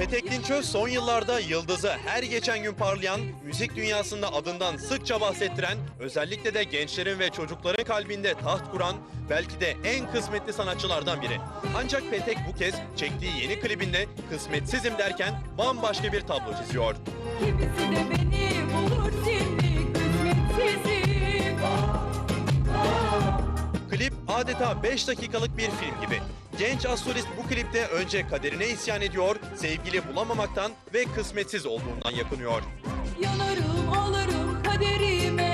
Ünlü son yıllarda yıldızı her geçen gün parlayan, müzik dünyasında adından sıkça bahsettiren, özellikle de gençlerin ve çocukların kalbinde taht kuran, belki de en kısmetli sanatçılardan biri. Ancak Petek bu kez çektiği yeni klibinde kısmetsizim derken bambaşka bir tablo çiziyor. Kimisi de beni adeta 5 dakikalık bir film gibi. Genç astrolist bu klipte önce kaderine isyan ediyor, sevgili bulamamaktan ve kısmetsiz olduğundan yakınıyor. Yanarım ağlarım kaderime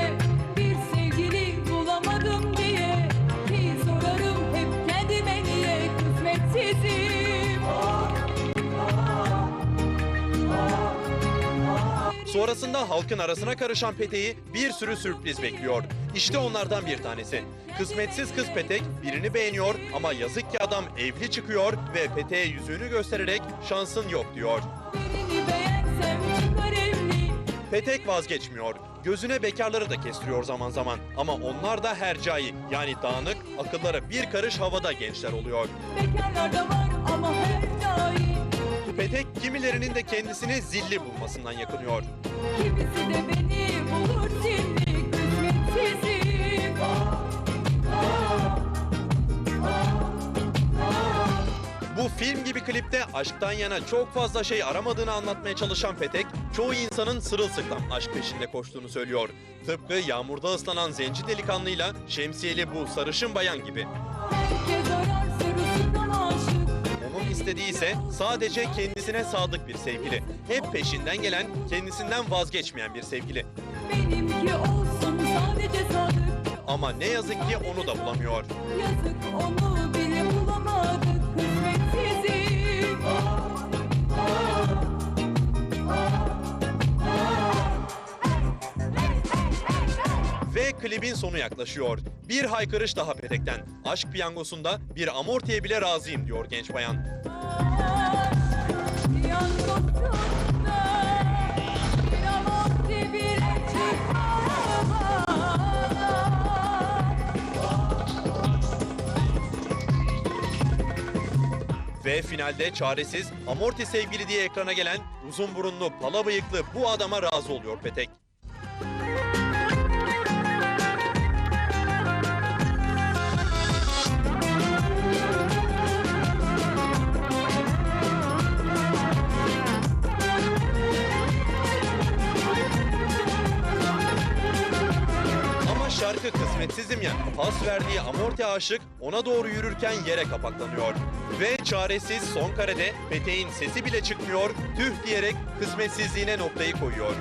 Sonrasında halkın arasına karışan Petek'i bir sürü sürpriz bekliyor. İşte onlardan bir tanesi. Kısmetsiz kız Petek birini beğeniyor ama yazık ki adam evli çıkıyor ve Petek'e yüzüğünü göstererek şansın yok diyor. Petek vazgeçmiyor. Gözüne bekarları da kestiriyor zaman zaman. Ama onlar da hercai yani dağınık, akılları bir karış havada gençler oluyor. Bekarlar da var ama her Petek kimilerinin de kendisini zilli bulmasından yakınıyor. Kimisi de beni bulur şimdi kısmetsizim Bu film gibi klipte aşktan yana çok fazla şey aramadığını anlatmaya çalışan Petek, çoğu insanın sırılsıklam aşk peşinde koştuğunu söylüyor. Tıpkı yağmurda ıslanan zenci delikanlıyla şemsiyeli bu sarışın bayan gibi. İstediği ise sadece kendisine sadık bir sevgili. Hep peşinden gelen, kendisinden vazgeçmeyen bir sevgili. Benimki olsun sadece sadık Ama ne yazık ki onu da bulamıyor. Yazık onu bile bulamadık kısmetsizim Ve klibin sonu yaklaşıyor. Bir haykırış daha Petek'ten. Aşk piyangosunda bir amortiye bile razıyım diyor genç bayan. Ve finalde çaresiz, amorti sevgili diye ekrana gelen uzun burunlu, pala bıyıklı bu adama razı oluyor Petek. Şarkı kısmetsizim ya. Pas verdiği amorti aşık ona doğru yürürken yere kapaklanıyor. Ve çaresiz son karede Petek'in sesi bile çıkmıyor, tüh diyerek kısmetsizliğine noktayı koyuyor.